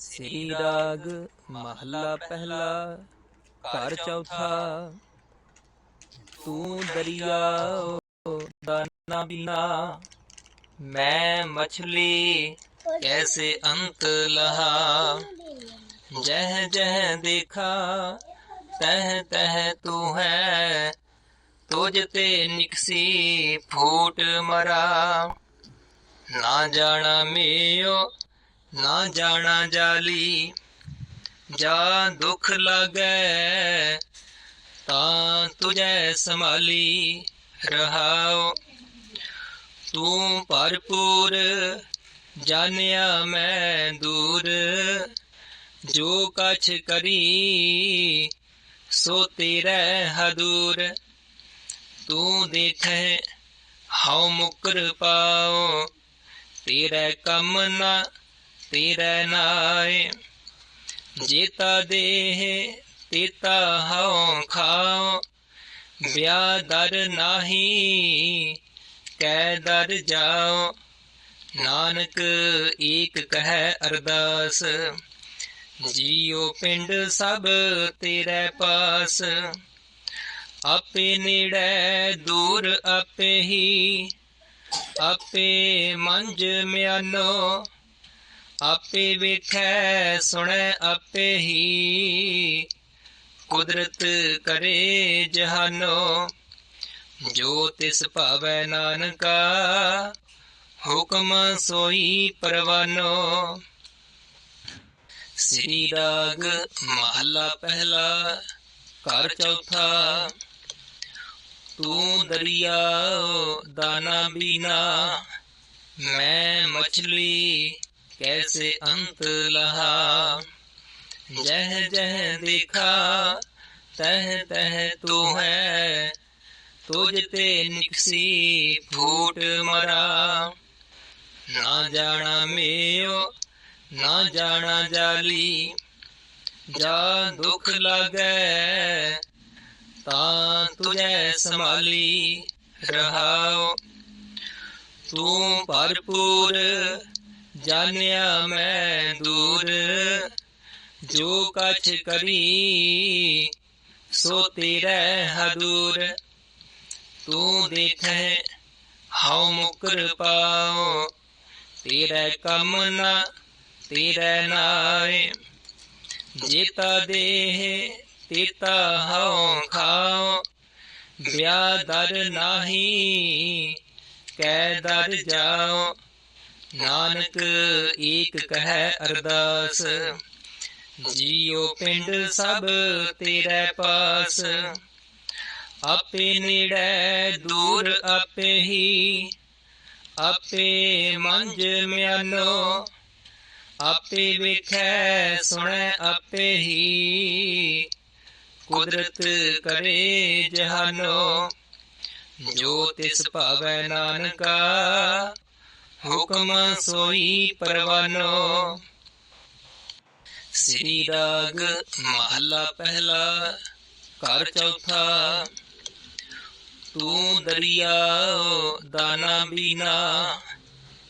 श्री राग महला पहला, कार चौथा। तू दरिया दाना बिना। मैं मछली, कैसे अंत लहा? जह जह देखा, तह तह तू है। तुझते निकसी, फूट मरा। ना जाना मे ना जाना जाली, जा दुख लागे, ता तुझे संभाली रहाओ। तू भरपूर जानिया मैं दूर, जो कछ करी सो तेरे हदूर। तू देख हाउ मुकर पाओ, तेरे कम ना तिरनाय। जेता देहे, तेता हाओ, खाओ। ब्यादर नाही, कैदर जाओ। नानक एक कह अरदास। जियो पिंड सब तेरे पास। आपे नेड़े दूर आपे ही। आपे मंज म्यानो। ਆਪੇ ਮੰਜ ਮਿਆਨੋ ਆਪੇ ਵੇਖੈ ਸੁਣੈ ਆਪੇ ਹੀ ਕੁਦਰਤ ਕਰੇ ਜਹਾਨੋ ਜੋ ਤਿਸ ਭਾਵੈ ਨਾਨਕਾ ਹੁਕਮ ਸੋਈ ਪਰਵਾਨੋ ਸ੍ਰੀ ਰਾਗ ਮਹਲਾ ਪਹਿਲਾ ਘਰ ਚੌਥਾ ਤੂੰ ਦਰਿਆ ਦਾਨਾ ਬੀਨਾ ਮੈਂ ਮਛਲੀ कैसे अंत लहा? जह जह दिखा, तह तह तू है। तुझ ते निकसी फूट मरा। ना जाना मेयो, ना जाना जाली। जा दुख लागे, ता तुझे संभाली। रहा तू भरपूर जानिया मैं दूर, जो कछ करी सो तेरे हदूर तू देख हाउ मुकर पाओ, तेरे कम ना, तेरे नाय जेता देह, तेता हाउ खाओ ब्यादर नाही कैदर जाओ। ਨਾਨਕ ਏਕ ਕਹੈ ਅਰਦਾਸ ਜੀਉ ਪਿੰਡ ਸਭ ਤੇਰੇ ਪਾਸ ਆਪੇ ਨੇੜੇ ਦੂਰ ਆਪੇ ਹੀ ਆਪੇ ਮੰਜ ਮਿਆਨੋ ਆਪੇ ਵੇਖੈ ਸੁਣੈ ਆਪੇ ਹੀ ਕੁਦਰਤ ਕਰੇ ਜਹਾਨੋ ਜੋ ਤਿਸ ਭਾਵੈ ਨਾਨਕਾ हुकम सोई परवानो। श्री राग महला पहला, कर चौथा, तू दरिया दाना बीना।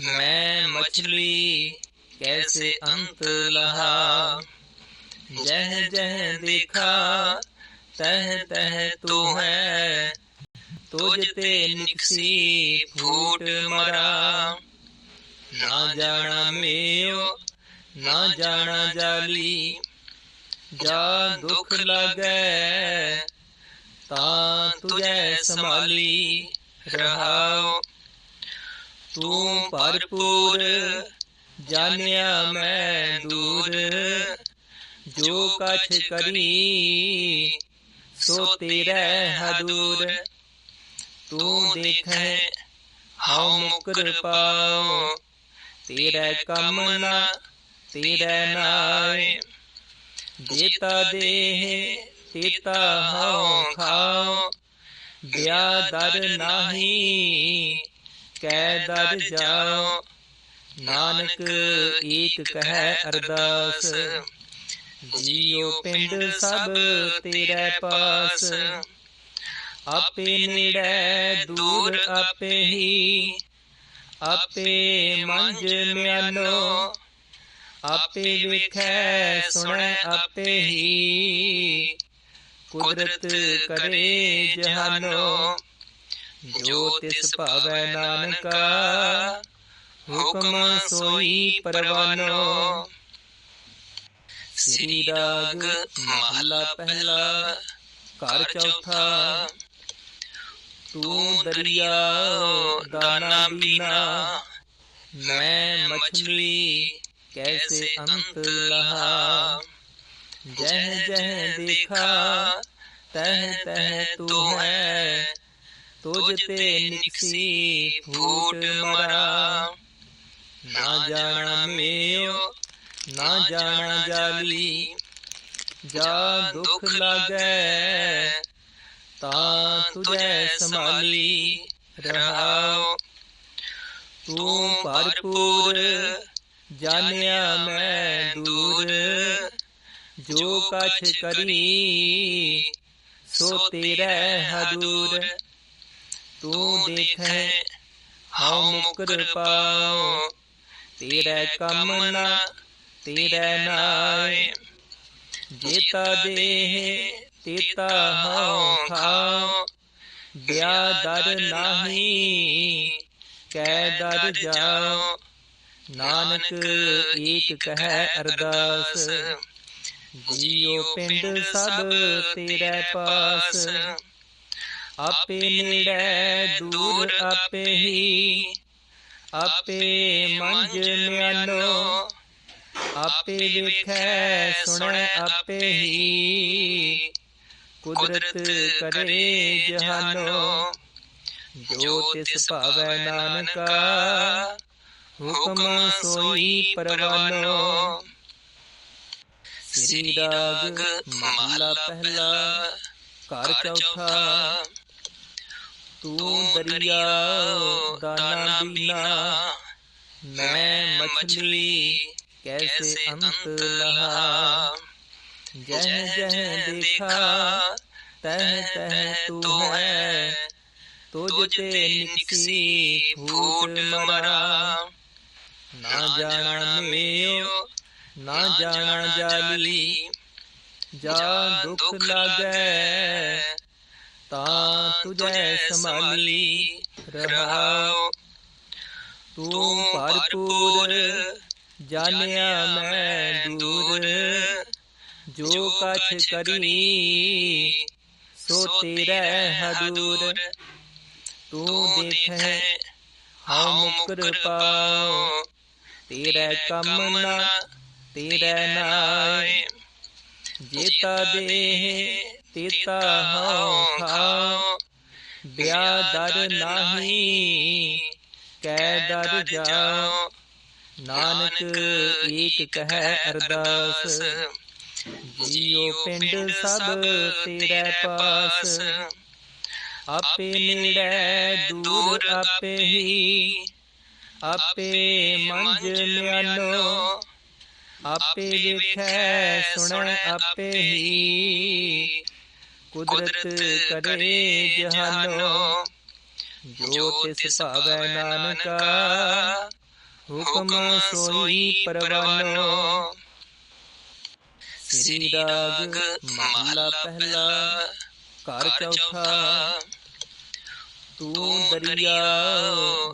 मैं मछली कैसे अंत लहा। जह जह देखा, तह तह तू है। तुझते निकसी, फूट मरा। ना जाना मेयो ना जाना जाली जा दुख लगे, ता तुझे संभाली। रहा तू भरपूर, जानिया मैं दूर। जो कछ करी सो तेरे हदूर। तू देखे हम हाँ मुकर तेरे कमना तेरे नाय देता दे तेता हाओ खाओ। दया दर नाही कै दर जाओ। नानक, एक कह अरदास। जियो पिंड सब तेरे पास। आपे निड़े, दूर आपे ही। अपे मंज मनो अपे विख सुन अपे ही। कुदरत करे जहानो, ज्योतिष पावे नानका, हुक्म सोई परवानो। श्री राग, महला पहला कार चौथा तू दरिया दाना बिना मैं मछली कैसे अंत रहा जह जह देखा तह तह तू तो है। तुझते निकसी फूट मरा। ना जाना मेयो ना जाना जाली। जा दुख लगे। सत्ता तुझे संभाली रहा। तू भरपूर जानिया मैं दूर जो कछ करी सो तेरे हदूर तू देख हम मुकर पाओ। तेरे कमना तेरे नाय। जेता देहे तेता हौ खा दर नाही कैदर जाओ नानक एक कह अरदास। जियो पिंड सब तेरे पास। आपे निड़े दूर आपे ही। आपे मंज मानो आपे लिखे सुने आपे ही। कुदरत करे जहानो ज्योतिष पावे नानका हुकम सोई परवानो। श्री राग महला पहला कार चौथा। तू दरिया दाना बिना मैं मछली कैसे अंत लहा? जह जह देखा तह तह तू है। तुझते निकसी फूट मरा। ना जाना मेयो ना जाना जाली। जा दुख लगे ता तुझे संभाली रहा तू भरपूर जानिया मैं दूर। जो कछ करी सो तेरे दूर तू देख हम तेरा तेरे कमना तेरे नाय। जेता देह तेता हाँ खाओ। ब्यादर नाही कैदर जाओ। नानक एक कह अरदास। जियो पिंड सब तेरे पास। अपे नीड़े दूर अपे ही अपे मंज लियानो अपे विखे सुन अपे ही। कुदरत करे जहानो। जो तिस पावे नानका। हुक्म सोई परवानो। ਸ੍ਰੀ ਰਾਗ ਮਹਲਾ ਪਹਿਲਾ ਘਰ ਚੌਥਾ ਤੂੰ ਦਰਿਆ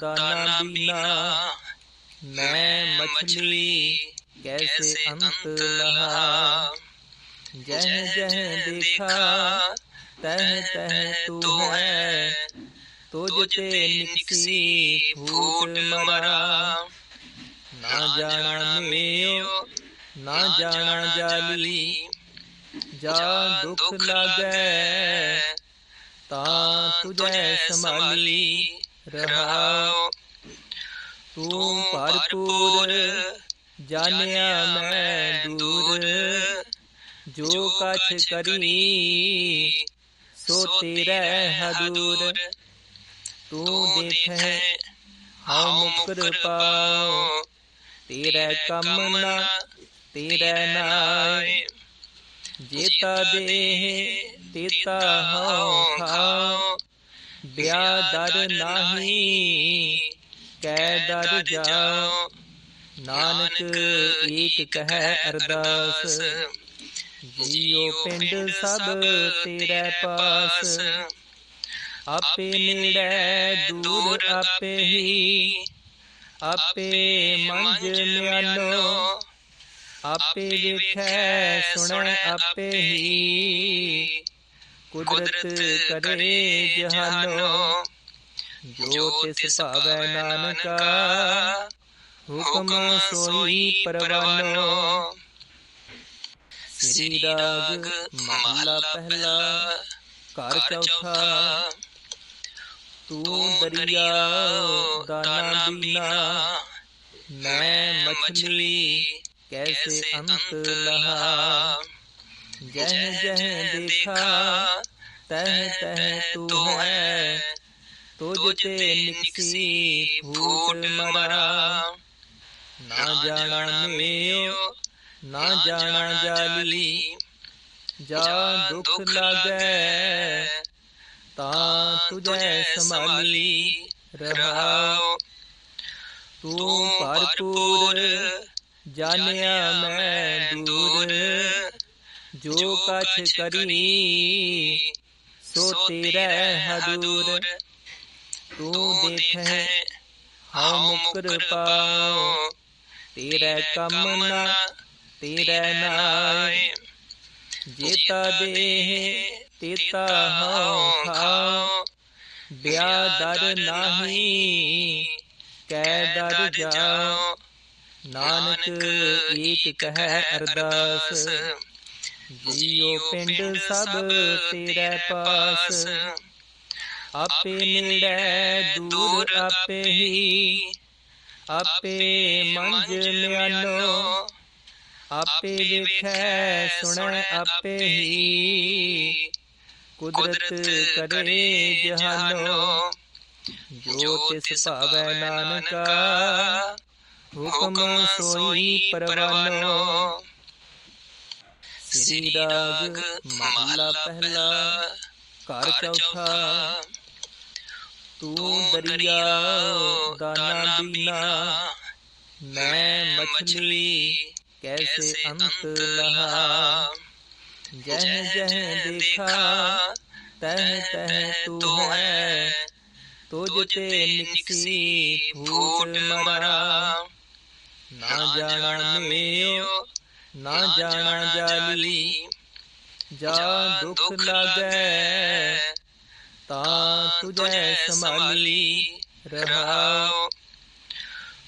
ਦਾਨਾ ਬੀਨਾ ਮੈਂ ਮਛਲੀ ਕੈਸੇ ਅੰਤ ਲਹਾ ਜਹ ਜਹ ਦੇਖਾ ਤਹ ਤਹ ਤੂੰ ਹੈ ਤੁਝ ਤੇ ਨਿਕਸੀ ਫੂਟ ਮਰਾ ਨਾ ਜਾਣਾ ना जाना जाली जा दुख लागे ता तुझे संभाली रहा तू भरपूर जानिया मैं दूर जो कछ करी सो तेरे हदूर। तू देख हम कृपा तेरे कम ना तिरनाय जीता देहे तीता हो खाओ। ब्यादर नाही कैदर जाओ। नानक एक कह अरदास, जियो पिंड सब तेरे पास। आपे मिले दूर आपे ही, आपे मंज मानो ਆਪੇ ਹੀ ਆਪੇ ਮੰਝ ਮਿਆਨੋ ਆਪੇ ਵੇਖੈ ਸੁਣੈ ਆਪੇ ਹੀ ਕੁਦਰਤ ਕਰੇ ਜਹਾਨੋ ਜੋ ਤਿਸ ਭਾਵੈ ਨਾਨਕਾ ਹੁਕਮ ਸੋਈ ਪਰਵਾਨੋ ਸ੍ਰੀ ਰਾਗ ਮਹਲਾ ਪਹਿਲਾ ਘਰ ਚੌਥਾ ਤੂੰ ਦਰਿਆ ਦਾਨਾ ਬੀਨਾ ਮੈਂ ਮਛਲੀ कैसे अंत लहा? जह जह देखा तह तह तू तो है। तुझते तो तो निकसी फूट मरा। ना जाना मेयो ना जाना जाली। जा दुख लागे ता तुझे संभाली रहा तू भरपूर जानिया मैं दूर जो कछ करी सो तेरे हदूर। तू देख हम कृपा तेरे कमना तेरे नाय। जेता दे तेता हाँ खाओ। ब्यादर नाही कैदर जाओ। ਨਾਨਕ ਏਕ ਕਹਿ ਅਰਦਾਸ ਜੀਉ ਪਿੰਡ ਸਭ ਤੇਰੇ ਪਾਸ ਆਪੇ ਨੇੜੇ ਦੂਰ ਆਪੇ ਹੀ ਆਪੇ ਮੰਝ ਮਿਆਨੋ ਆਪੇ ਵੇਖੈ ਸੁਣੈ ਆਪੇ ਹੀ ਕੁਦਰਤ ਕਰੇ ਜਹਾਨੋ ਜੋ ਤਿਸ ਭਾਵੈ ਨਾਨਕਾ हुकम सोई परवानो। श्री राग મહલા पहला कार चौथा। तू दरिया दाना बिना। मैं मछली कैसे अंत लहा? जह जह देखा तह तह तू है। तुझ पे निकसी फूट मरा। ना जाना मेयो ना जाना। जाली जा दुख लागे, ता तुझे संभाली। रहाओ।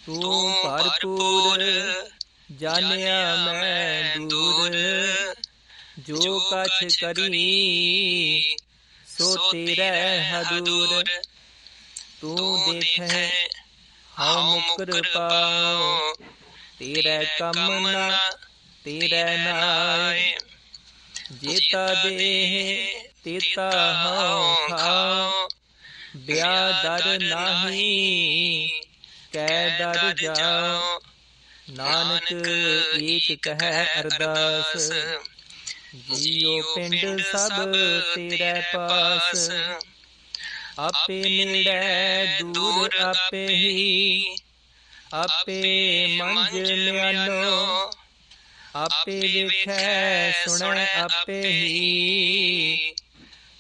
तू भरपूर, जानिया मैं दूर। जो कछ करी सो तेरे हदूर तू देखे ਹਉ ਮੁਕਰ ਪਾਉ ਤੇਰਾ ਕੰਮ ਨਾ ਤੇਰਾ ਨਾਏ ਜੇਤਾ ਦੇਹ ਤੇਤਾ ਹਉ ਖਾਉ ਬਿਆ ਦਰ ਨਾਹੀ ਕੈ ਦਰ ਜਾਉ ਨਾਨਕ ਏਕ ਕਹਿ ਅਰਦਾਸ ਜੀਉ ਪਿੰਡ ਸਭ ਤੇਰੇ ਪਾਸ अपे मिले दूर अपे ही। अपे मंजिल अनो अपे देखे सुन अपे ही।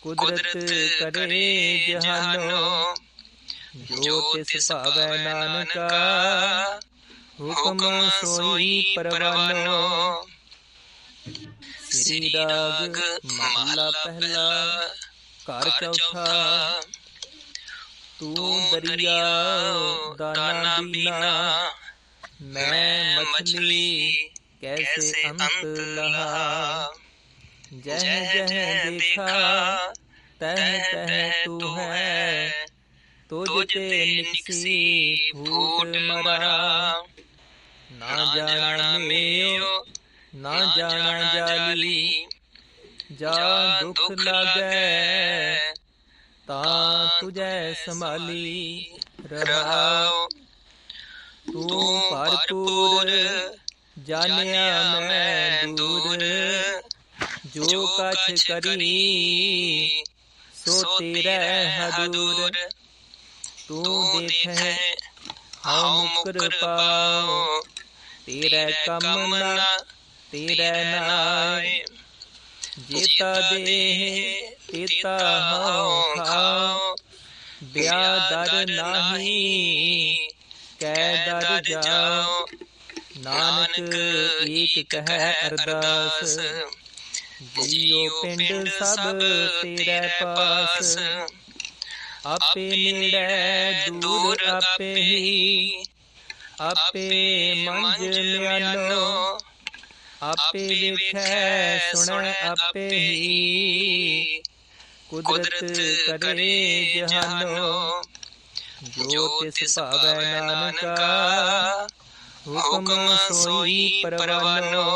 कुदरत करे जहानो। जो ज्योतिष पावे नानका। हुक्म सोई परवानो। श्री राग महला पहला। कार चौथा। तू दरिया दाना बिना मैं मछली कैसे अंत लहा? जह जह देखा तह तह तू है तुझते निकसी फूट मरा। ना जाना मेयो ना जाना जाली। जा दुख लगे ता तुझे संभाली। रहा तू भरपूर जानिया मैं दूर। जो कछ करी सो तेरे हदूर। तू देखे हम कृपाओ तेरे कमना तेरे ना जीता देह। तेता ब्यादर नाही कैदर जाओ। नानक एक कह अरदास। जियो पिंड सब तेरे पास। अपे निड़े दूर अपे ही। अपे मंज म्यानो अपे विखे सुन अपे ही। कुदरत करे जहानो ज्योतिष पावे नानका हुक्म सोई परवानो।